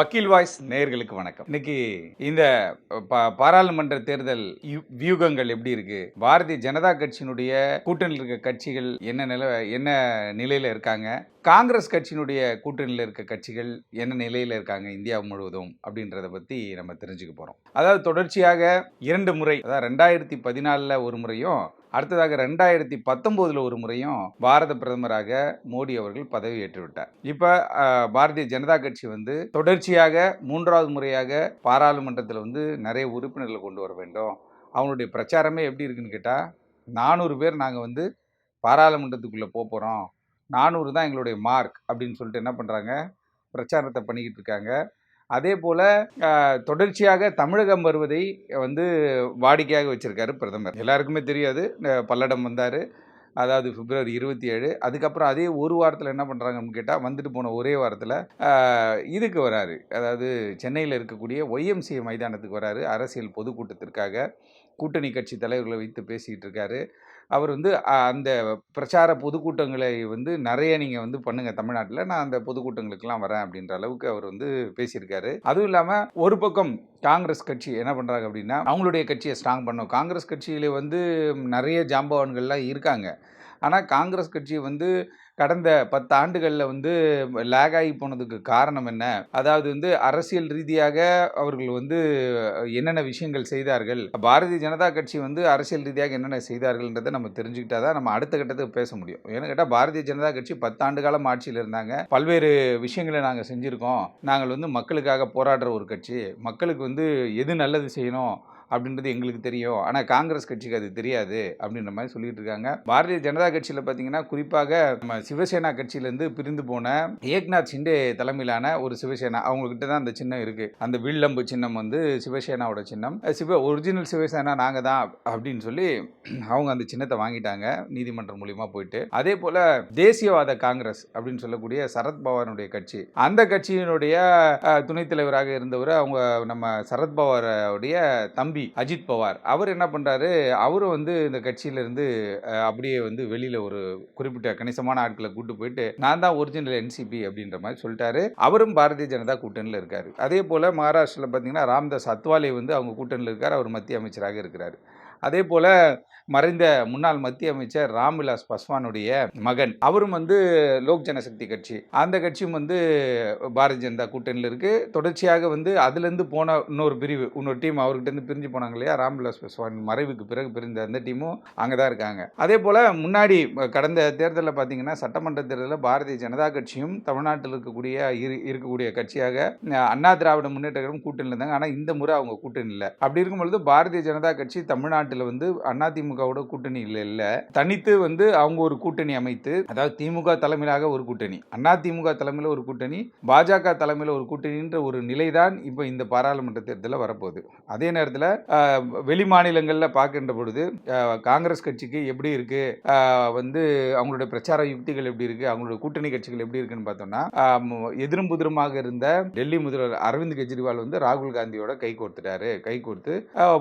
வக்கீல் வாய்ஸ் நேயர்களுக்கு வணக்கம். இன்னைக்கு இந்த பா- பாராளுமன்ற தேர்தல் வியூகங்கள் எப்படி இருக்கு? பாரதிய ஜனதா கட்சியினுடைய கூட்டணியில் இருக்க கட்சிகள் என்ன நில என்ன நிலையில இருக்காங்க? காங்கிரஸ் கட்சியினுடைய கூட்டணியில் இருக்க கட்சிகள் என்ன நிலையில இருக்காங்க? இந்தியா முழுவதும் அப்படின்றத பத்தி நம்ம தெரிஞ்சுக்க போறோம். அதாவது தொடர்ச்சியாக இரண்டு முறை அதாவது ரெண்டாயிரத்தி பதினாலில் ஒரு முறையும் அடுத்ததாக ரெண்டாயிரத்தி பத்தொம்போதில் ஒரு முறையும் பாரத பிரதமராக மோடி அவர்கள் பதவி ஏற்றுவிட்டார். இப்போ பாரதிய ஜனதா கட்சி வந்து தொடர்ச்சியாக மூன்றாவது முறையாக பாராளுமன்றத்தில் வந்து நிறைய உறுப்பினர்களை கொண்டு வர வேண்டும். அவங்களுடைய பிரச்சாரமே எப்படி இருக்குன்னு கேட்டால் நானூறு பேர் நாங்கள் வந்து பாராளுமன்றத்துக்குள்ளே போக போகிறோம் நானூறு தான் எங்களுடைய மார்க் அப்படின்னு சொல்லிட்டு என்ன பண்ணுறாங்க பிரச்சாரத்தை பண்ணிக்கிட்டு இருக்காங்க. அதே போல் தொடர்ச்சியாக தமிழகம் வருவதை வந்து வாடிக்கையாக வச்சுருக்காரு பிரதமர். எல்லாருக்குமே தெரியாது. பல்லடம் வந்தார். அதாவது பிப்ரவரி இருபத்தி ஏழு அதுக்கப்புறம் அதே ஒரு வாரத்தில் என்ன பண்ணுறாங்கன்னு கேட்டால் வந்துட்டு போன ஒரே வாரத்தில் இதுக்கு வராரு. அதாவது சென்னையில் இருக்கக்கூடிய ஒய்எம்சிஏ மைதானத்துக்கு வராரு. அரசியல் பொதுக்கூட்டத்திற்காக கூட்டணி கட்சி தலைவர்களை வைத்து பேசிக்கிட்டு இருக்காரு. அவர் வந்து அந்த பிரச்சார பொதுக்கூட்டங்களை வந்து நிறைய நீங்கள் வந்து பண்ணுங்கள் தமிழ்நாட்டில். நான் அந்த பொதுக்கூட்டங்களுக்கெல்லாம் வரேன் அப்படின்ற அளவுக்கு அவர் வந்து பேசியிருக்காரு. அதுவும் இல்லாமல் ஒரு பக்கம் காங்கிரஸ் கட்சி என்ன பண்ணுறாங்க அப்படின்னா அவங்களுடைய கட்சியை ஸ்ட்ராங் பண்ணும் காங்கிரஸ் கட்சியில் வந்து நிறைய ஜாம்பவான்கள்லாம் இருக்காங்க. ஆனால் காங்கிரஸ் கட்சி வந்து கடந்த பத்து ஆண்டுகளில் வந்து லேக் ஆகி போனதுக்கு காரணம் என்ன? அதாவது வந்து அரசியல் ரீதியாக அவர்கள் வந்து என்னென்ன விஷயங்கள் செய்தார்கள்? பாரதிய ஜனதா கட்சி வந்து அரசியல் ரீதியாக என்னென்ன செய்தார்கள்ன்றதை நம்ம தெரிஞ்சுக்கிட்டா தான் நம்ம அடுத்த கட்டத்துக்கு பேச முடியும். ஏன்னு கேட்டால் பாரதிய ஜனதா கட்சி பத்தாண்டு காலம் ஆட்சியில் இருந்தாங்க. பல்வேறு விஷயங்களை நாங்கள் செஞ்சுருக்கோம். நாங்கள் வந்து மக்களுக்காக போராடுற ஒரு கட்சி. மக்களுக்கு வந்து எது நல்லது செய்யணும்? அப்படின்றது எங்களுக்கு தெரியும். ஆனால் காங்கிரஸ் கட்சிக்கு அது தெரியாது அப்படின்ற மாதிரி சொல்லிட்டு இருக்காங்க. பாரதிய ஜனதா கட்சியில் பார்த்தீங்கன்னா குறிப்பாக நம்ம சிவசேனா கட்சியிலேருந்து பிரிந்து போன ஏக்நாத் ஷிண்டே தலைமையிலான ஒரு சிவசேனா. அவங்கக்கிட்ட தான் அந்த சின்னம் இருக்குது அந்த வில்லம்பு சின்னம் வந்து சிவசேனாவோட சின்னம். சிவ ஒரிஜினல் சிவசேனா நாங்கள் தான் அப்படின்னு சொல்லி அவங்க அந்த சின்னத்தை வாங்கிட்டாங்க நீதிமன்றம் மூலியமா போயிட்டு. அதே போல் தேசியவாத காங்கிரஸ் அப்படின்னு சொல்லக்கூடிய சரத்பவானுடைய கட்சி. அந்த கட்சியினுடைய துணைத் தலைவராக இருந்தவர் அவங்க நம்ம சரத்பவாருடைய தம்பி அஜித் பவார். அவர் என்ன பண்றாரு? அவரும் வந்து இந்த கட்சியிலேருந்து அப்படியே வந்து வெளியில் ஒரு குறிப்பிட்ட கணிசமான ஆட்களை கூட்டு போயிட்டு நான் தான் ஒரிஜினல் என்சிபி அப்படின்ற மாதிரி சொல்லிட்டாரு. அவரும் பாரதிய ஜனதா கூட்டணியில் இருக்கார். அதே போல மகாராஷ்டிரில் பார்த்தீங்கன்னா ராம்தாஸ் அத்வாலே வந்து அவங்க கூட்டணியில் இருக்கார். அவர் மத்திய அமைச்சராக இருக்கிறார். அதே போல் மறைந்த முன்னாள் மத்திய அமைச்சர் ராம்விலாஸ் பஸ்வானுடைய மகன். அவரும் வந்து லோக் ஜனசக்தி கட்சி. அந்த கட்சியும் வந்து பாரதிய ஜனதா கூட்டணியில் இருக்குது தொடர்ச்சியாக வந்து அதுலேருந்து போன இன்னொரு பிரிவு இன்னொரு டீம் அவர்கிட்டருந்து பிரிஞ்சு போனாங்க இல்லையா? ராம்விலாஸ் பஸ்வான் மறைவுக்கு பிறகு பிரிந்த அந்த டீமும் அங்கே தான் இருக்காங்க. அதே போல் முன்னாடி கடந்த தேர்தலில் பார்த்தீங்கன்னா சட்டமன்ற தேர்தலில் பாரதிய ஜனதா கட்சியும் தமிழ்நாட்டில் இருக்கக்கூடிய இரு இருக்கக்கூடிய கட்சியாக அண்ணா திராவிட முன்னேற்ற கழகம் கூட்டணியில் இருந்தாங்க. ஆனால் இந்த முறை அவங்க கூட்டணி இல்லை. அப்படி இருக்கும் பொழுது பாரதிய ஜனதா கட்சி தமிழ்நாட்டில் வந்து அதிமுகவோட கூட்டணியில் இல்லை. தனித்து வந்து அவங்க ஒரு கூட்டணி அமைத்து அதாவது திமுக தலைமையிலாக ஒரு கூட்டணி. அதிமுக தலைமையில் ஒரு கூட்டணி பாஜக தலைமையில் ஒரு கூட்டணின்ற ஒரு நிலைதான் இப்போ இந்த பாராளுமன்ற தேர்தலில் வரப்போகுது. அதே நேரத்தில் வெளி மாநிலங்களில் பார்க்கின்ற பொழுது காங்கிரஸ் கட்சிக்கு எப்படி இருக்கு? வந்து அவங்களுடைய பிரச்சார யுக்திகள் எப்படி இருக்கு? அவங்களுடைய கூட்டணி கட்சிகள் எப்படி இருக்குன்னு பார்த்தோம்னா எதிரும் புதிருமாக இருந்த டெல்லி முதல்வர் அரவிந்த் கெஜ்ரிவால் வந்து ராகுல் காந்தியோட கை கோர்த்துட்டாரு. கை கோர்த்து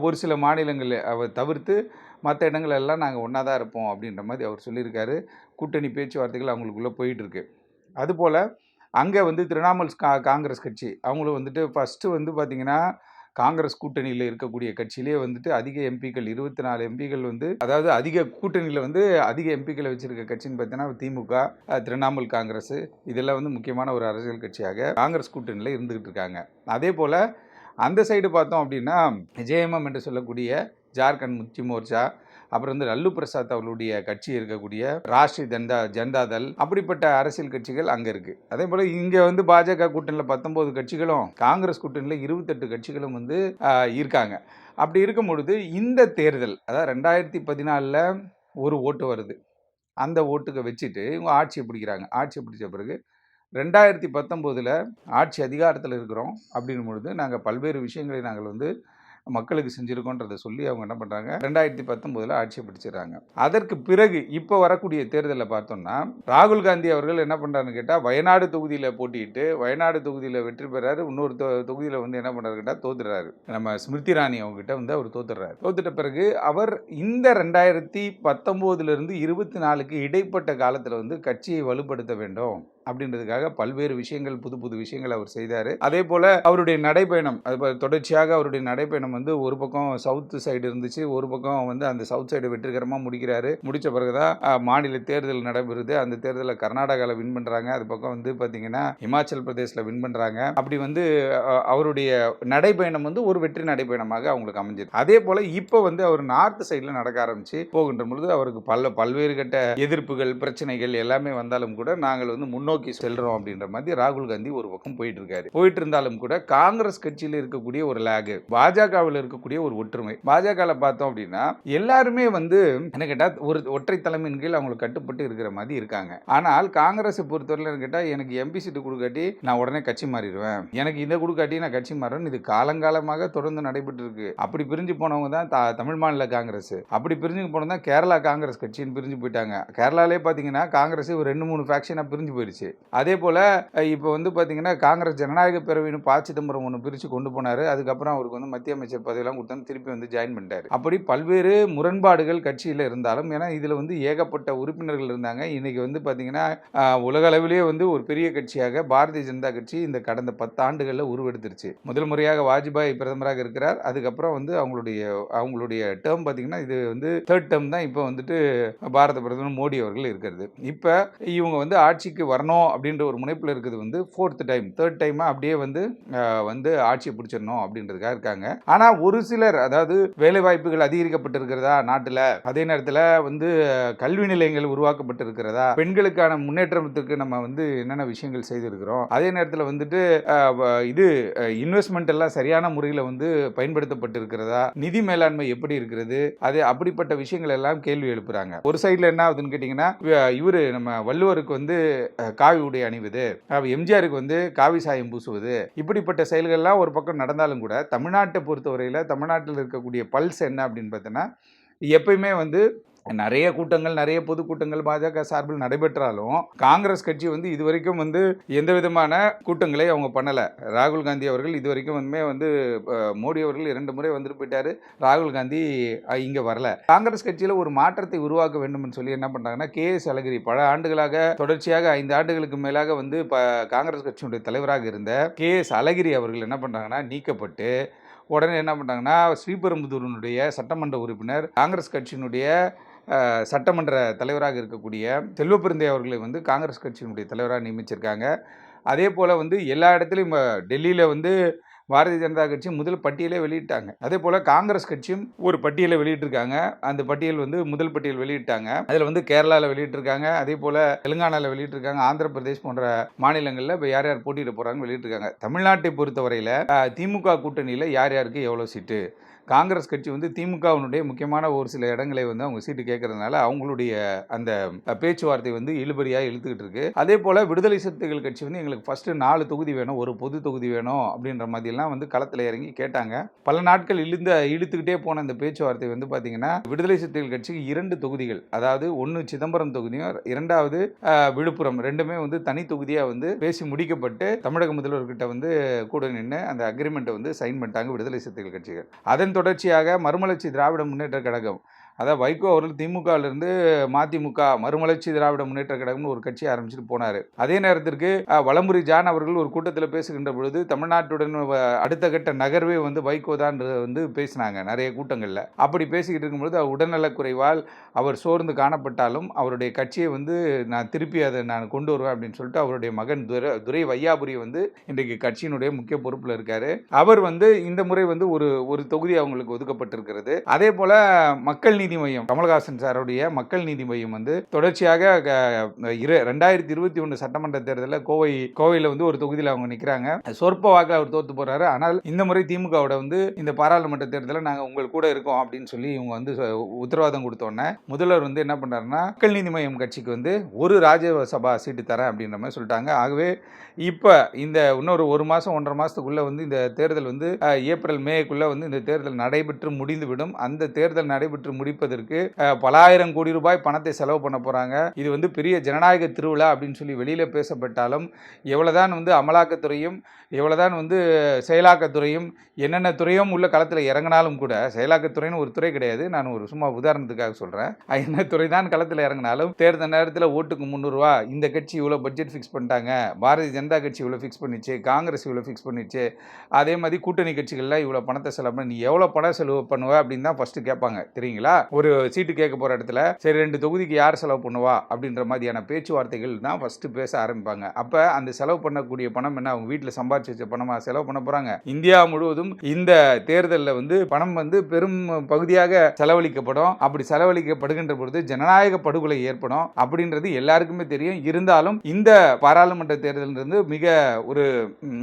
ஒரு சில மாநிலங்கள் தவிர்த்து மற்ற இடங்கள் எல்லாம் நாங்கள் ஒன்றா தான் இருப்போம் அப்படின்ற மாதிரி அவர் சொல்லியிருக்காரு. கூட்டணி பேச்சுவார்த்தைகள் அவங்களுக்குள்ளே போயிட்டுருக்கு. அதுபோல் அங்கே வந்து திரிணாமுல் கா காங்கிரஸ் கட்சி அவங்களும் வந்துட்டு ஃபஸ்ட்டு வந்து பார்த்திங்கன்னா காங்கிரஸ் கூட்டணியில் இருக்கக்கூடிய கட்சியிலே வந்துட்டு அதிக எம்பிக்கள் இருபத்தி நாலு எம்பிக்கள் வந்து அதாவது அதிக கூட்டணியில் வந்து அதிக எம்பிக்களை வச்சுருக்க கட்சின்னு பார்த்தீங்கன்னா திமுக திரிணாமுல் காங்கிரஸ். இதெல்லாம் வந்து முக்கியமான ஒரு அரசியல் கட்சியாக காங்கிரஸ் கூட்டணியில் இருந்துக்கிட்டு இருக்காங்க. அதே போல் அந்த சைடு பார்த்தோம் அப்படின்னா ஜேஎம்எம் என்று சொல்லக்கூடிய ஜார்க்கண்ட் முக்தி மோர்ச்சா அப்புறம் வந்து லல்லு பிரசாத் அவர்களுடைய கட்சி இருக்கக்கூடிய ராஷ்டிரிய ஜனதா ஜனதாதள் அப்படிப்பட்ட அரசியல் கட்சிகள் அங்கே இருக்குது அதே போல் இங்கே வந்து பாஜக கூட்டணியில் பத்தொம்போது கட்சிகளும் காங்கிரஸ் கூட்டணியில் இருபத்தெட்டு கட்சிகளும் வந்து இருக்காங்க. அப்படி இருக்கும் பொழுது இந்த தேர்தல் அதாவது ரெண்டாயிரத்தி பதினாலில் ஒரு ஓட்டு வருது. அந்த ஓட்டுக்கு வச்சுட்டு இவங்க ஆட்சியை பிடிக்கிறாங்க. ஆட்சியை பிடிச்ச பிறகு ரெண்டாயிரத்தி பத்தொம்போதில் ஆட்சி அதிகாரத்தில் இருக்கிறோம் அப்படின்னும் பொழுது நாங்கள் பல்வேறு விஷயங்களை நாங்கள் வந்து மக்களுக்கு செஞ்சுருக்கோன்றதை சொல்லி அவங்க என்ன பண்ணுறாங்க ரெண்டாயிரத்தி பத்தொம்போதில் ஆட்சியை பிடிச்சிடுறாங்க. அதற்கு பிறகு இப்போ வரக்கூடிய தேர்தலில் பார்த்தோம்னா ராகுல் காந்தி அவர்கள் என்ன பண்ணுறாருன்னு கேட்டால் வயநாடு தொகுதியில் போட்டிட்டு வயநாடு தொகுதியில் வெற்றி பெறாரு இன்னொரு தொ தொகுதியில் வந்து என்ன பண்ணுறாரு கேட்டால் தோத்துடுறாரு. நம்ம ஸ்மிருதி ராணி அவங்ககிட்ட வந்து அவர் தோத்துடுறாரு. தோத்துட்ட பிறகு அவர் இந்த ரெண்டாயிரத்தி பத்தொம்போதுலேருந்து இருபத்தி நாலுக்கு இடைப்பட்ட காலத்தில் வந்து கட்சியை வலுப்படுத்த வேண்டும். அப்படின்றதுக்காக பல்வேறு விஷயங்கள் புது புது விஷயங்கள் அவர் செய்தார். அதே போல் அவருடைய நடைப்பயணம் அது தொடர்ச்சியாக அவருடைய நடைப்பயணம் வந்து ஒரு பக்கம் சவுத்து சைடு இருந்துச்சு ஒரு பக்கம் வந்து அந்த சவுத் சைடு வெற்றிகரமாக முடிக்கிறாரு. முடித்த பிறகுதான் தான் மாநில தேர்தல் நடைபெறுது. அந்த தேர்தலில் கர்நாடகாவில் வின் பண்ணுறாங்க அது பக்கம் வந்து பார்த்தீங்கன்னா இமாச்சல் பிரதேசில் வின் பண்ணுறாங்க அப்படி வந்து அவருடைய நடைப்பயணம் வந்து ஒரு வெற்றி நடைப்பயணமாக அவங்களுக்கு அமைஞ்சது. அதே போல் இப்போ வந்து அவர் நார்த் சைடில் நடக்க ஆரம்பிச்சு போகின்ற பொழுது அவருக்கு பல பல்வேறு கட்ட எதிர்ப்புகள் பிரச்சனைகள் எல்லாமே வந்தாலும் கூட நாங்கள் வந்து முன்னோக்கி செல்றோம் அப்படின்ற மாதிரி ராகுல் காந்தி ஒரு பக்கம் போயிட்டு இருக்காரு போயிட்டு இருந்தாலும் கூட காங்கிரஸ் கட்சியில் இருக்கக்கூடிய ஒரு லேகு பாஜகவில் இருக்கக்கூடிய ஒரு ஒற்றுமை. பாஜகவில் பார்த்தோம் அப்படின்னா எல்லாருமே வந்து என்ன கேட்டால் ஒரு ஒற்றை தலைமையின் கீழ் அவங்களுக்கு கட்டுப்பட்டு இருக்கிற மாதிரி இருக்காங்க. ஆனால் காங்கிரஸை பொறுத்தவரையில் கேட்டால் எனக்கு எம்பி சீட்டு கொடுக்காட்டி நான் உடனே கட்சி மாறிடுவேன். எனக்கு இதை கொடுக்காட்டி நான் கட்சி மாறேன் இது காலங்காலமாக தொடர்ந்து நடைபெற்று இருக்கு அப்படி பிரிஞ்சு போனவங்க தான் தமிழ் மாநில காங்கிரஸ் அப்படி பிரிஞ்சு போனது தான் கேரளா காங்கிரஸ் கட்சின்னு பிரிஞ்சு போயிட்டாங்க. கேரளாலே பார்த்தீங்கன்னா காங்கிரஸ் ஒரு ரெண்டு மூணு ஃபேக்ஷனாக பிரிஞ்சு போயிடுச்சு அதே போல் இப்போ வந்து பார்த்திங்கன்னா காங்கிரஸ் ஜனநாயக பேரவைன்னு ப சிதம்பரம் ஒன்று பிரித்து கொண்டு போனார். அதுக்கப்புறம் அவருக்கு வந்து மத்திய அமைச்சர் பதவியெல்லாம் கொடுத்தாங்க திருப்பி வந்து ஜாயின் பண்ணிட்டார். அப்படி பல்வேறு முரண்பாடுகள் கட்சியில் இருந்தாலும் ஏன்னா இதில் வந்து ஏகப்பட்ட உறுப்பினர்கள் இருந்தாங்க. இன்னைக்கு வந்து பார்த்திங்கன்னா உலக அளவிலேயே வந்து ஒரு பெரிய கட்சியாக பாரதிய ஜனதா கட்சி இந்த கடந்த பத்து ஆண்டுகளில் உருவெடுத்துருச்சு. முதல் முறையாக வாஜ்பாய் பிரதமராக இருக்கிறார். அதுக்கப்புறம் வந்து அவங்களுடைய அவங்களுடைய டேர்ம் பார்த்தீங்கன்னா இது வந்து தேர்ட் டேர்ம் தான். இப்போ வந்துட்டு பாரத பிரதமர் மோடி அவர்கள் இருக்கிறது. இப்போ இவங்க வந்து ஆட்சிக்கு வரணும் அப்படின்ற ஒரு முனைப்பில் இருக்குது வந்து ஃபோர்த் டைம் தேர்ட் டைமாக அப்படியே வந்து வந்து ஆட்சியை பிடிச்சிடணும் அப்படின்றதுக்காக இருக்காங்க. ஆனால் ஒரு சிலர் அதாவது வேலை வாய்ப்புகள் அதிகரிக்கப்பட்டிருக்கிறதா நாட்டில் அதே நேரத்தில் வந்து கல்வி நிலையங்கள் உருவாக்கப்பட்டிருக்கிறதா பெண்களுக்கான முன்னேற்றத்துக்கு நம்ம வந்து என்னென்ன விஷயங்கள் செய்திருக்கிறோம் அதே நேரத்தில் வந்துட்டு வ- இது இன்வெஸ்ட்மெண்ட் எல்லாம் சரியான முறையில் வந்து பயன்படுத்தப்பட்டிருக்கிறதா நிதி மேலாண்மை எப்படி இருக்கிறது அது அப்படிப்பட்ட விஷயங்கள் எல்லாம் கேள்வி எழுப்புறாங்க. ஒரு சைடில் என்ன ஆகுதுன்னு கேட்டிங்கன்னா இவர் நம்ம வள்ளுவருக்கு வந்து காவி உடை அணிவது எம்ஜிஆருக்கு வந்து காவி சாயம் பூசுவது இப்படிப்பட்ட செயல்கள்லாம் ஒரு பக்கம் நடந்தாலும் கூட தமிழ்நாட்டை பொறுத்தவரையில் தமிழ்நாட்டில் இருக்கக்கூடிய பல்ஸ் என்ன அப்படின்னு பார்த்தோன்னா எப்பயுமே வந்து நிறைய கூட்டங்கள் நிறைய பொதுக்கூட்டங்கள் பாஜக சார்பில் நடைபெற்றாலும் காங்கிரஸ் கட்சி வந்து இதுவரைக்கும் வந்து எந்த விதமான கூட்டங்களை அவங்க பண்ணலை. ராகுல் காந்தி அவர்கள் இதுவரைக்கும் வந்துமே வந்து மோடி அவர்கள் இரண்டு முறை வந்துட்டு போயிட்டாரு. ராகுல் காந்தி இங்கே வரல. காங்கிரஸ் கட்சியில் ஒரு மாற்றத்தை உருவாக்க வேண்டும்னு சொல்லி என்ன பண்ணுறாங்கன்னா கே. எஸ். அழகிரி பல ஆண்டுகளாக தொடர்ச்சியாக ஐந்து ஆண்டுகளுக்கு மேலாக வந்து ப காங்கிரஸ் கட்சியினுடைய தலைவராக இருந்த கே. எஸ். அழகிரி அவர்கள் என்ன பண்ணுறாங்கன்னா நீக்கப்பட்டு உடனே என்ன பண்ணுறாங்கன்னா ஸ்ரீபெரும்புதூரினுடைய சட்டமன்ற உறுப்பினர் காங்கிரஸ் கட்சியினுடைய சட்டமன்ற தலைவராக இருக்கக்கூடிய செல்வப்பிருந்தை அவர்களை வந்து காங்கிரஸ் கட்சியினுடைய தலைவராக நியமிச்சிருக்காங்க. அதே போல் வந்து எல்லா இடத்துலையும் டெல்லியில் வந்து பாரதிய ஜனதா கட்சி முதல் பட்டியலே வெளியிட்டாங்க. அதே போல் காங்கிரஸ் கட்சியும் ஒரு பட்டியலை வெளியிட்டிருக்காங்க. அந்த பட்டியல் வந்து முதல் பட்டியல் வெளியிட்டாங்க. அதில் வந்து கேரளாவில் வெளியிட்டிருக்காங்க. அதே போல் தெலுங்கானாவில் வெளியிட்டிருக்காங்க. ஆந்திர பிரதேஷ் போன்ற மாநிலங்களில் இப்போ யார் யார் போட்டியிட போகிறாங்க வெளியிட்டிருக்காங்க. தமிழ்நாட்டை பொறுத்தவரையில் திமுக கூட்டணியில் யார் யாருக்கு எவ்வளோ சீட்டு? காங்கிரஸ் கட்சி வந்து திமுகவினுடைய முக்கியமான ஒரு சில இடங்களை வந்து அவங்க சீட்டு கேட்கறதுனால அவங்களுடைய அந்த பேச்சுவார்த்தை வந்து இழுபறியாக இழுத்துக்கிட்டு இருக்கு. அதே போல் விடுதலை சிறுத்தைகள் கட்சி வந்து எங்களுக்கு ஃபஸ்ட்டு நாலு தொகுதி வேணும் ஒரு பொது தொகுதி வேணும் அப்படின்ற மாதிரிலாம் வந்து களத்தில் இறங்கி கேட்டாங்க. பல நாட்கள் இழுந்த இழுத்துக்கிட்டே போன அந்த பேச்சுவார்த்தை வந்து பார்த்தீங்கன்னா விடுதலை சிறுத்தைகள் கட்சிக்கு இரண்டு தொகுதிகள் அதாவது ஒன்று சிதம்பரம் தொகுதியும் இரண்டாவது விழுப்புரம் ரெண்டுமே வந்து தனி தொகுதியாக வந்து பேசி முடிக்கப்பட்டு தமிழக முதல்வர்கிட்ட வந்து கூட நின்று அந்த அக்ரிமெண்ட்டை வந்து சைன் பண்ணிட்டாங்க விடுதலை சிறுத்தைகள் கட்சிகள். அதன் தொடர்ச்சியாக மறுமலர்ச்சி திராவிட முன்னேற்ற கழகம் அதான் வைகோ அவர்கள் திமுகவிலிருந்து மதிமுக மறுமலர்ச்சி திராவிட முன்னேற்ற கழகம்னு ஒரு கட்சி ஆரம்பிச்சுட்டு போனார். அதே நேரத்திற்கு அஹ், ஜான் அவர்கள் ஒரு கூட்டத்தில் பேசுகின்ற பொழுது தமிழ்நாட்டுடன் அடுத்த கட்ட நகர்வே வந்து வைகோ தான் வந்து பேசினாங்க நிறைய கூட்டங்களில். அப்படி பேசிக்கிட்டு இருக்கும்பொழுது அவர் உடல்நலக்குறைவால் அவர் சோர்ந்து காணப்பட்டாலும் அவருடைய கட்சியை வந்து நான் திருப்பி அதை நான் கொண்டு வருவேன் அப்படின்னு சொல்லிட்டு அவருடைய மகன் துரை துரை வையாபுரி வந்து இன்றைக்கு கட்சியினுடைய முக்கிய பொறுப்பில் இருக்காரு. அவர் வந்து இந்த முறை வந்து ஒரு ஒரு தொகுதி அவங்களுக்கு ஒதுக்கப்பட்டிருக்கிறது. அதே போல மக்கள் நீதி நீதி மையம் கமல்ஹாசன் சாருடைய மக்கள் நீதி மையம் வந்து தொடர்ச்சியாக இரு ரெண்டாயிரத்தி இருபத்தி ஒன்று சட்டமன்ற தேர்தலில் கோவை கோவையில் வந்து ஒரு தொகுதியில் அவங்க நிற்கிறாங்க சொற்ப வாக்கில் அவர் தோத்து போகிறாரு ஆனால் இந்த முறை திமுகவோட வந்து இந்த பாராளுமன்ற தேர்தலில் நாங்கள் உங்கள் கூட இருக்கோம் அப்படின்னு சொல்லி இவங்க வந்து உத்தரவாதம் கொடுத்தோன்னே முதல்வர் வந்து என்ன பண்ணுறாருன்னா மக்கள் நீதி மையம் கட்சிக்கு வந்து ஒரு ராஜ்யசபா சீட்டு தரேன் அப்படின்ற மாதிரி சொல்லிட்டாங்க. ஆகவே இப்போ இந்த இன்னொரு ஒரு மாதம் ஒன்றரை மாதத்துக்குள்ளே வந்து இந்த தேர்தல் வந்து ஏப்ரல் மேக்குள்ளே வந்து இந்த தேர்தல் நடைபெற்று முடிந்துவிடும். அந்த தேர்தல் நடைபெற்று முடி மீட்பதற்கு பல பலாயிரம் கோடி ரூபாய் பணத்தை செலவு பண்ண போகிறாங்க இது வந்து பெரிய ஜனநாயக திருவிழா அப்படின்னு சொல்லி வெளியில் பேசப்பட்டாலும் எவ்வளோதான் வந்து அமலாக்கத்துறையும் எவ்வளோதான் வந்து செயலாக்கத்துறையும் என்னென்ன துறையும் உள்ள களத்தில் இறங்கினாலும் கூட செயலாக்கத்துறைன்னு ஒரு துறை கிடையாது. நான் ஒரு சும்மா உதாரணத்துக்காக சொல்கிறேன் என்ன துறை தான் களத்தில் இறங்கினாலும் தேர்தல் நேரத்தில் ஓட்டுக்கு முந்நூறுரூவா இந்த கட்சி இவ்வளோ பட்ஜெட் ஃபிக்ஸ் பண்ணிட்டாங்க பாரதிய ஜனதா கட்சி இவ்வளோ ஃபிக்ஸ் பண்ணிச்சு காங்கிரஸ் இவ்வளோ ஃபிக்ஸ் பண்ணிச்சு அதே மாதிரி கூட்டணி கட்சிகளில் இவ்வளோ பணத்தை செலவு பண்ணி நீ எவ்வளோ பணம் செலவு பண்ணுவ அப்படின்னு தான் ஃபஸ்ட்டு கேட்பாங்க. தெரியுங்களா? ஒரு சீட்டு கேட்க போகிற இடத்துல சரி ரெண்டு தொகுதிக்கு யார் செலவு பண்ணுவா? அப்படின்ற மாதிரியான பேச்சுவார்த்தைகள் தான் ஃபஸ்ட்டு பேச ஆரம்பிப்பாங்க. அப்போ அந்த செலவு பண்ணக்கூடிய பணம் என்ன? அவங்க வீட்டில் சம்பாதிச்சு வச்ச பணமாக செலவு பண்ண போகிறாங்க இந்தியா முழுவதும் இந்த தேர்தலில் வந்து பணம் வந்து பெரும் பகுதியாக செலவழிக்கப்படும். அப்படி செலவழிக்கப்படுகின்ற பொழுது ஜனநாயக படுகொலை ஏற்படும் அப்படின்றது எல்லாருக்குமே தெரியும். இருந்தாலும் இந்த பாராளுமன்ற தேர்தலிலிருந்து மிக ஒரு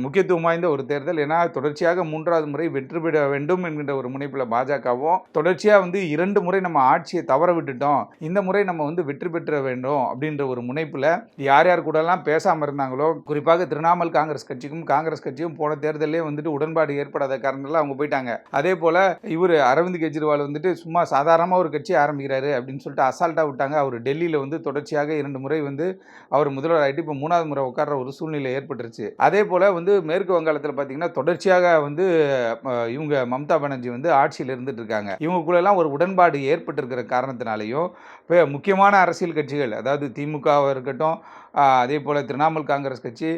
முக்கியத்துவம் வாய்ந்த ஒரு தேர்தல். ஏன்னா தொடர்ச்சியாக மூன்றாவது முறை வெற்றி பெற வேண்டும் என்கின்ற ஒரு முனைப்பில் பாஜகவும் தொடர்ச்சியாக வந்து இரண்டு முறை நம்ம ஆட்சியை தவற விட்டுட்டோம் இந்த முறை நம்ம வந்து வெற்றி பெற்ற வேண்டும் அப்படின்ற ஒரு முனைப்பில் யார் யார் கூடலாம் பேசாமல் இருந்தாங்களோ குறிப்பாக திரிணாமுல் காங்கிரஸ் கட்சிக்கும் காங்கிரஸ் கட்சியும் போன தேர்தலே வந்துட்டு உடன்பாடு ஏற்படாத காரணத்தில் அவங்க போயிட்டாங்க. அதே போல் இவர் அரவிந்த் கெஜ்ரிவால் வந்துட்டு சும்மா சாதாரணமாக ஒரு கட்சி ஆரம்பிக்கிறாரு அப்படின்னு சொல்லிட்டு அசால்ட்டாக விட்டாங்க. அவர் டெல்லியில் வந்து தொடர்ச்சியாக இரண்டு முறை வந்து அவர் முதல்வர் ஆகிட்டு இப்போ மூணாவது முறை உட்கார்ற ஒரு சூழ்நிலை ஏற்பட்டுருச்சு. அதே போல் வந்து மேற்கு வங்காளத்தில் பார்த்தீங்கன்னா தொடர்ச்சியாக வந்து இவங்க மம்தா பானர்ஜி வந்து ஆட்சியில் இருந்துட்டு இருக்காங்க. இவங்க கூட ஒரு உடன்பாடு ஏற்பட்டிருக்கிற காரணத்தினாலேயும் இப்போ முக்கியமான அரசியல் கட்சிகள் அதாவது திமுகவாக இருக்கட்டும் அதே போல் திரிணாமுல் காங்கிரஸ் கட்சி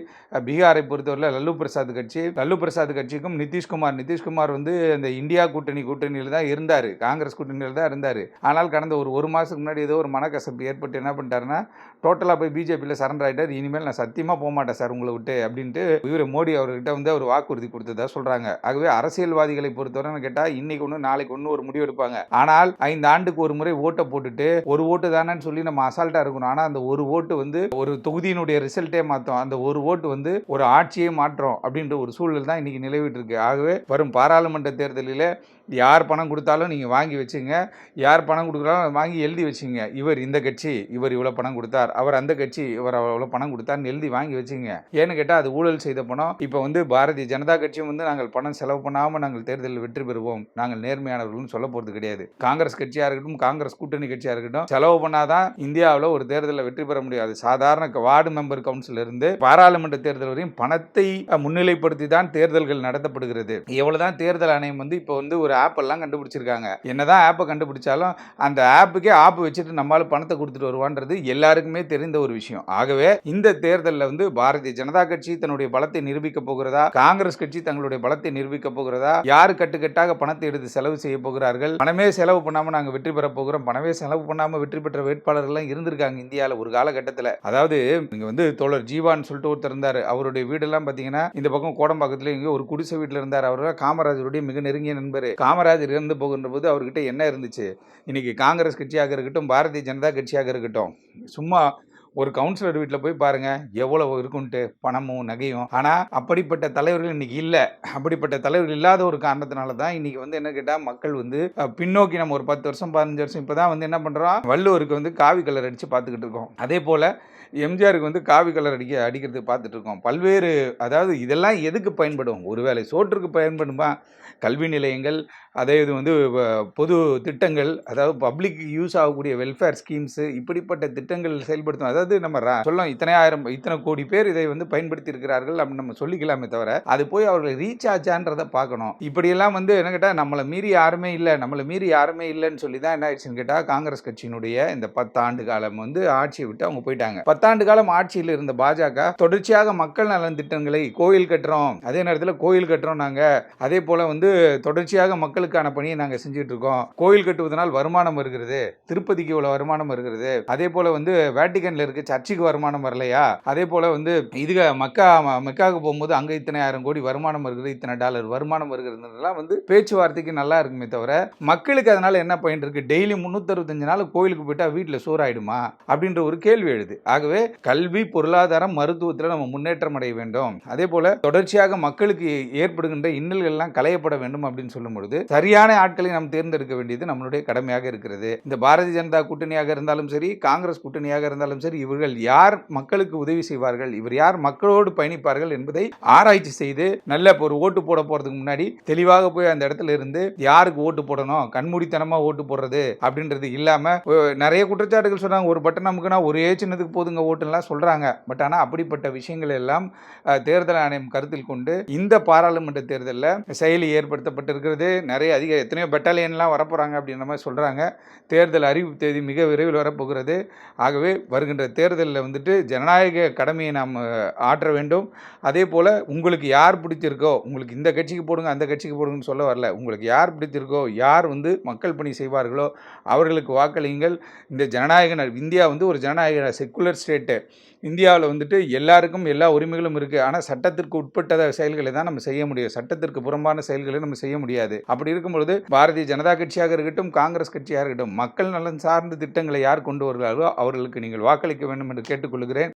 பீகாரை பொறுத்தவரையில் லல்லு பிரசாத் கட்சி லல்லு பிரசாத் கட்சிக்கும் நிதிஷ்குமார் நிதிஷ்குமார் வந்து இந்த இந்தியா கூட்டணி கூட்டணியில் தான் இருந்தார். காங்கிரஸ் கூட்டணியில் தான் இருந்தார். ஆனால் கடந்த ஒரு ஒரு மாதத்துக்கு முன்னாடி ஏதோ ஒரு மனக்கசப்பு ஏற்பட்டு என்ன பண்ணிட்டாருன்னா டோட்டலாக போய் பிஜேபியில் சரண்டர் ஆகிட்டார் இனிமேல் நான் சத்தியமாக போக மாட்டேன் சார் உங்களை விட்டு அப்படின்ட்டு இவர் மோடி அவர்கிட்ட வந்து அவர் வாக்குறுதி கொடுத்ததா சொல்கிறாங்க ஆகவே அரசியல்வாதிகளை பொறுத்தவரைன்னு கேட்டால் இன்னைக்கு ஒன்று நாளைக்கு ஒன்று ஒரு முடிவு எடுப்பாங்க. ஆனால் ஐந்து ஆண்டுக்கு ஒரு முறை ஓட்டை போட்டுட்டு ஒரு ஓட்டு தானேன்னு சொல்லி நம்ம அசால்ட்டாக இருக்கணும். ஆனால் அந்த ஒரு ஓட்டு வந்து ஒரு தொகுதியினுடைய ரிசல்ட்டே மாற்றும் அந்த ஒரு ஓட்டு வந்து ஒரு ஆட்சியே மாற்றோம் அப்படின்ற ஒரு சூழல் தான் இன்றைக்கி நிலவிட்டு இருக்கு ஆகவே வரும் பாராளுமன்ற தேர்தலில் யார் பணம் கொடுத்தாலும் நீங்கள் வாங்கி வச்சுங்க. யார் பணம் கொடுக்குறாலும் வாங்கி எழுதி வச்சுங்க. இவர் இந்த கட்சி இவர் இவ்வளோ பணம் கொடுத்தார். அவர் அந்த கட்சி இவர் அவ்வளோ பணம் கொடுத்தார்னு எழுதி வாங்கி வச்சுங்க. ஏன்னு கேட்டால் அது ஊழல் செய்த பணம். இப்போ வந்து பாரதிய ஜனதா கட்சியும் வந்து நாங்கள் பணம் செலவு பண்ணாமல் நாங்கள் தேர்தலில் வெற்றி பெறுவோம். நாங்கள் நேர்மையானவர்கள்னு சொல்ல போகிறது கிடையாது. காங்கிரஸ் கட்சியாக இருக்கட்டும் காங்கிரஸ் கூட்டணி கட்சியாக இருக்கட்டும் செலவு பண்ணாதான் இந்தியாவில் ஒரு தேர்தலில் வெற்றி பெற முடியாது சாதாரண க- வார்டு மெம்பர் கவுன்சில் இருந்து பாராளுமன்ற தேர்தல் வரையும் பணத்தை முன்னிலைப்படுத்தி தான் தேர்தல்கள் நடத்தப்படுகிறது. எவ்வளவுதான் தேர்தல் ஆணையம் வந்து இப்போ வந்து ஒரு ஆப் எல்லாம் கண்டுபிடிச்சிருக்காங்க. என்னதான் ஆப்பை கண்டுபிடிச்சாலும் அந்த ஆப்புக்கே ஆப் வச்சுட்டு நம்மளால பணத்தை கொடுத்துட்டு வருவான்றது எல்லாருக்குமே தெரிந்த ஒரு விஷயம். ஆகவே இந்த தேர்தலில் வந்து பாரதிய ஜனதா கட்சி தன்னுடைய பலத்தை நிரூபிக்க போகிறதா? காங்கிரஸ் கட்சி தங்களுடைய பலத்தை நிரூபிக்க போகிறதா? யார் கட்டுக்கட்டாக பணத்தை எடுத்து செலவு செய்ய போகிறார்கள்? பணமே செலவு பண்ணாம நாங்கள் வெற்றி பெற போகிறோம். பணமே செலவு பண்ணாம வெற்றி பெற்ற வேட்பாளர்கள்லாம் இருந்திருக்காங்க இந்தியாவில் ஒரு காலகட்டத்தில். அதாவது இங்க வந்து தோழர் ஜீவான்னு சொல்லிட்டு ஒருத்தர் இருந்தார். அவருடைய வீடெல்லாம் பார்த்தீங்கன்னா இந்த பக்கம் கோடம்பாக்கத்துல இங்கே ஒரு குடிசை வீட்டில் இருந்தார். அவர் காமராஜருடைய மிக நெருங்கிய நண்பர். காமராஜர் இறந்து போகின்ற போது அவர்கிட்ட என்ன இருந்துச்சு? இன்னைக்கு காங்கிரஸ் கட்சியாக இருக்கட்டும் பாரதிய ஜனதா கட்சியாக இருக்கட்டும் சும்மா ஒரு கவுன்சிலர் வீட்டில் போய் பாருங்கள் எவ்வளவு இருக்குன்ட்டு பணமும் நகையும். ஆனால் அப்படிப்பட்ட தலைவர்கள் இன்னைக்கு இல்லை. அப்படிப்பட்ட தலைவர்கள் இல்லாத ஒரு காரணத்தினால தான் இன்னைக்கு வந்து என்ன கேட்டால் மக்கள் வந்து பின்னோக்கி நம்ம ஒரு பத்து வருஷம் பதினஞ்சு வருஷம் இப்போ தான் வந்து என்ன பண்ணுறோம் வள்ளுவருக்கு வந்து காவி கலர் அடித்து பார்த்துக்கிட்டு இருக்கோம். அதே போல் எம்ஜிஆருக்கு வந்து காவி கலர் அடிக்க அடிக்கிறது பார்த்துட்டு இருக்கோம் பல்வேறு அதாவது இதெல்லாம் எதுக்கு பயன்படும்? ஒருவேளை சோற்றுக்கு பயன்படுமா? கல்வி நிலையங்கள் அதே இது வந்து பொது திட்டங்கள் அதாவது பப்ளிக் யூஸ் ஆகக்கூடிய வெல்ஃபேர் ஸ்கீம்ஸு இப்படிப்பட்ட திட்டங்கள் செயல்படுத்தும் அதாவது நம்ம ரா- சொல்லலாம் இத்தனை ஆயிரம் இத்தனை கோடி பேர் இதை வந்து பயன்படுத்தி இருக்கிறார்கள் அப்படின்னு நம்ம சொல்லிக்கலாமே தவிர அது போய் அவர்கள் ரீச் ஆச்சான்றதை பார்க்கணும். இப்படியெல்லாம் வந்து என்ன கேட்டால் நம்மளை மீறி யாருமே இல்லை நம்மளை மீறி யாருமே இல்லைன்னு சொல்லி தான் என்ன ஆயிடுச்சுன்னு கேட்டால் காங்கிரஸ் கட்சியினுடைய இந்த பத்தாண்டு காலம் வந்து ஆட்சியை விட்டு அவங்க போயிட்டாங்க. பத்தாண்டு காலம் ஆட்சியில் இருந்த பாஜக தொடர்ச்சியாக மக்கள் நலன் திட்டங்களை கோயில் கட்டுறோம் அதே நேரத்தில் கோயில் கட்டுறோம் நாங்கள் அதே போல் வந்து தொடர்ச்சியாக மக்களுக்கான பணியை நாங்கள் செஞ்சுட்டு இருக்கோம். கோயில் கட்டுவதனால் வருமானம் வருகிறது திருப்பதிக்கு இவ்வளோ வருமானம் வருகிறது. அதே போல் வந்து வேட்டிகனில் இருக்க சர்ச்சுக்கு வருமானம் வரலையா? அதே போல் வந்து இதுக மக்கா மக்காவுக்கு மெக்காவுக்கு போகும்போது அங்கே இத்தனை ஆயிரம் கோடி வருமானம் வருகிறது இத்தனை டாலர் வருமானம் வருகிறதுலாம் வந்து பேச்சுவார்த்தைக்கு நல்லா இருக்குமே தவிர மக்களுக்கு அதனால என்ன பயன் இருக்கு? டெய்லி முந்நூற்றறுபத்தஞ்சு நாள் கோயிலுக்கு போயிட்டா வீட்டில் சோறாயிடுமா? அப்படின்ற ஒரு கேள்வி எழுது. ஆக ஆகவே கல்வி பொருளாதாரம் மருத்துவத்தில் நம்ம முன்னேற்றம் அடைய வேண்டும். அதே போல தொடர்ச்சியாக மக்களுக்கு ஏற்படுகின்ற இன்னல்கள் எல்லாம் களையப்பட வேண்டும் அப்படின்னு சொல்லும் பொழுது சரியான ஆட்களை நாம் தேர்ந்தெடுக்க வேண்டியது நம்மளுடைய கடமையாக இருக்கிறது. இந்த பாரதிய ஜனதா கூட்டணியாக இருந்தாலும் சரி காங்கிரஸ் கூட்டணியாக இருந்தாலும் சரி இவர்கள் யார் மக்களுக்கு உதவி செய்வார்கள் இவர் யார் மக்களோடு பயணிப்பார்கள் என்பதை ஆராய்ச்சி செய்து நல்ல ஒரு ஓட்டு போட போறதுக்கு முன்னாடி தெளிவாக போய் அந்த இடத்துல இருந்து யாருக்கு ஓட்டு போடணும்? கண்மூடித்தனமா ஓட்டு போடுறது? அப்படின்றது இல்லாம நிறைய குற்றச்சாட்டுகள் சொல்றாங்க ஒரு பட்டன் நமக்குன்னா ஒரே சின்னதுக்கு போதுங்க. ஓட்டுலாம் சொல்கிறாங்க பட் ஆனால் அப்படிப்பட்ட விஷயங்கள் எல்லாம் தேர்தல் ஆணையம் கருத்தில் கொண்டு இந்த பாராளுமன்ற தேர்தலில் செயலி ஏற்படுத்தப்பட்டிருக்கிறது. நிறைய அதிக எத்தனையோ பெட்டாலியன்லாம் வரப்போகிறாங்க அப்படின்ற மாதிரி சொல்கிறாங்க தேர்தல் அறிவிப்பு தேதி மிக விரைவில் வரப்போகிறது. ஆகவே வருகின்ற தேர்தலில் வந்துட்டு ஜனநாயக கடமையை நாம் ஆற்ற வேண்டும். அதே போல் உங்களுக்கு யார் பிடிச்சிருக்கோ உங்களுக்கு இந்த கட்சிக்கு போடுங்க அந்த கட்சிக்கு போடுங்கன்னு சொல்ல வரல. உங்களுக்கு யார் பிடிச்சிருக்கோ யார் வந்து மக்கள் பணி செய்வார்களோ அவர்களுக்கு வாக்களியுங்கள். இந்த ஜனநாயக இந்தியா வந்து ஒரு ஜனநாயக செக்குலர் ஸ்டேட்டு. இந்தியாவில் வந்துட்டு எல்லாருக்கும் எல்லா உரிமைகளும் இருக்குது ஆனால் சட்டத்திற்கு உட்பட்ட செயல்களை தான் நம்ம செய்ய முடியும். சட்டத்திற்கு புறம்பான செயல்களை நம்ம செய்ய முடியாது. அப்படி இருக்கும் பொழுது பாரதிய ஜனதா கட்சியாக இருக்கட்டும் காங்கிரஸ் கட்சியாக இருக்கட்டும் மக்கள் நலன் சார்ந்த திட்டங்களை யார் கொண்டு வருகிறார்களோ அவர்களுக்கு நீங்கள் வாக்களிக்க வேண்டும் என்று கேட்டுக்கொள்கிறேன்.